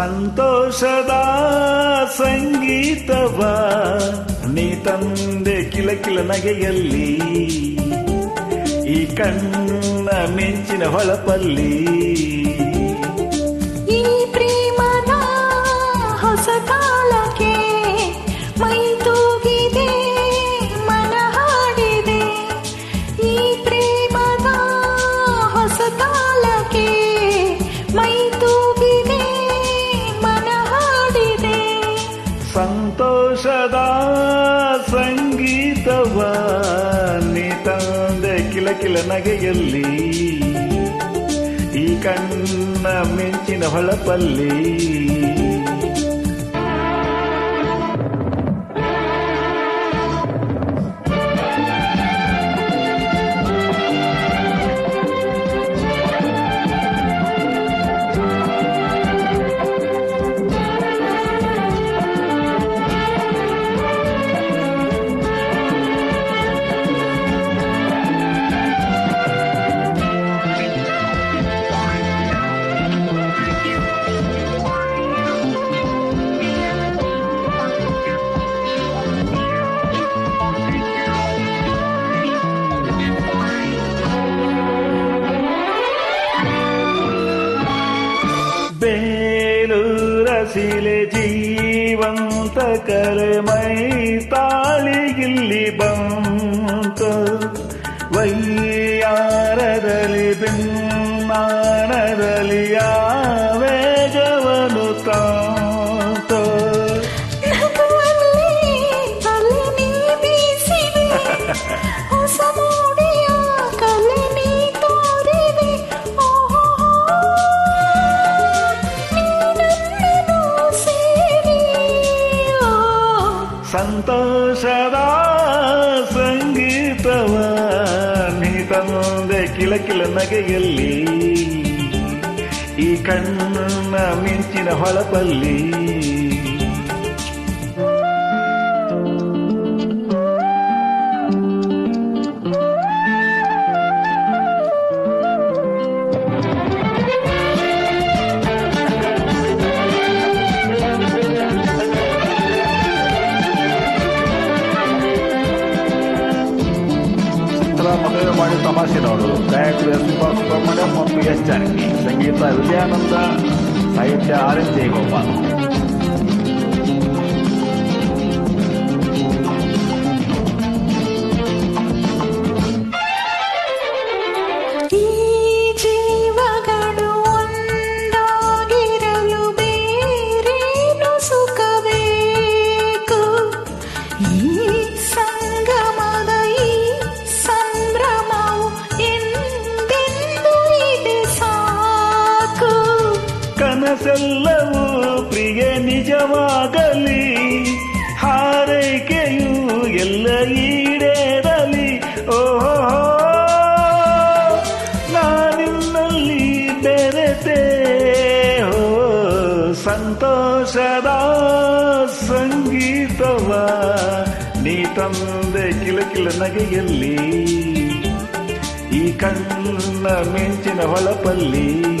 ಸಂತೋಷದ ಸಂಗೀತವ ನೀ ತಂದೆ ಕಿಲ ಕಿಲ ನಗೆಯಲ್ಲಿ ಈ ಕಣ್ಣ ಮೆಂಚಿನ ಹೊಳಪಲ್ಲಿ. ಸಂಗೀತವ ನೀ ತಂದೆ ಕಿಲ ಕಿಲ ನಗೆಯಲ್ಲಿ ಈ ಕಣ್ಣ ಮಿಂಚಿನ ಹೊಳಪಲ್ಲಿ. ಬೇಲೂರಸಿಲೆ ಜೀವಂತ ಕರೆ ಮೈ ತಾಳಿಗಿಲ್ಲಿ ಬಂತ ವೈಯಾರದಲ್ಲಿ ಬಿನ್ನಾಣದಲ್ಲಿ ಸಂತೋಷದ ಸಂಗೀತವ ನೀ ತನೋದ ಕಿಲಕಿಲ ನಗೆಯಲ್ಲಿ ಈ ಕಣ್ಣ ಮಿಂಚಿನ ಹೊಳಪಲ್ಲಿ. ಮದುವೆ ಮಾಡಿ ತಮಾಷೆನವರು ಗಾಯಕರು ಎಸ್ ಸುಬ್ರಹ್ಮಣ್ಯ ಮತ್ತು ಎಸ್ ಜಾನಕಿ ಸಂಗೀತ ವಿಜಯಾನಂದ ಸಾಹಿತ್ಯ ಆರ್ ಎನ್ ಜಯಗೋಪಾಲ್ ಕನಸೆಲ್ಲವೂ ಪ್ರಿಯ ನಿಜವಾಗಲಿ. ಹಾರೈಕೆಯು ಎಲ್ಲ ಈಡೇರಲಿ. ಓಹೋ, ನಾನಿನ್ನಲ್ಲಿ ಬೆರೆತೆ. ಹೋ ಸಂತೋಷದ ಸಂಗೀತವ. ನೀ ತಂದೆ ಕಿಲ ಕಿಲ ನಗೆಯಲ್ಲಿ. ಈ ಕಣ್ಣ ಮಿಂಚಿನ ಹೊಳಪಲ್ಲಿ.